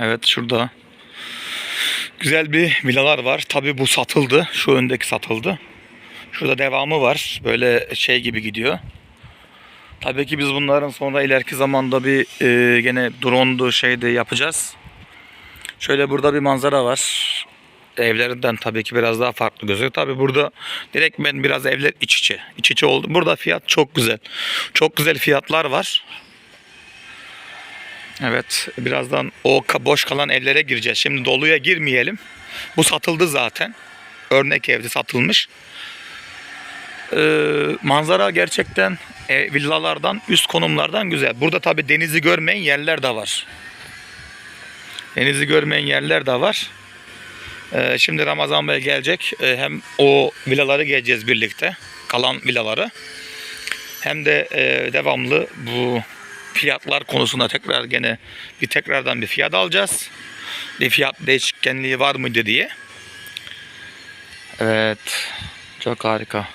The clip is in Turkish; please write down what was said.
Evet şurada. Güzel bir villalar var. Tabi bu satıldı. Şu öndeki satıldı. Şurada devamı var. Böyle şey gibi gidiyor. Tabii ki biz bunların sonra ileriki zamanda bir e, gene drone'du şeyde yapacağız. Şöyle burada bir manzara var. Evlerinden tabii ki biraz daha farklı gözüküyor. Tabii burada direkt ben biraz evler iç içe. iç içe oldu. Burada fiyat çok güzel. Çok güzel fiyatlar var. Evet birazdan o boş kalan evlere gireceğiz. Şimdi doluya girmeyelim. Bu satıldı zaten. Örnek evde satılmış. Ee, manzara gerçekten e, villalardan üst konumlardan güzel. Burada tabi denizi görmeyen yerler de var. Denizi görmeyen yerler de var. Ee, şimdi Ramazan Bey gelecek. Ee, hem o villaları gezeceğiz birlikte. Kalan villaları. Hem de e, devamlı bu fiyatlar konusunda tekrar gene bir tekrardan bir fiyat alacağız. Bir fiyat değişkenliği var mıydı diye. Evet. Çok harika.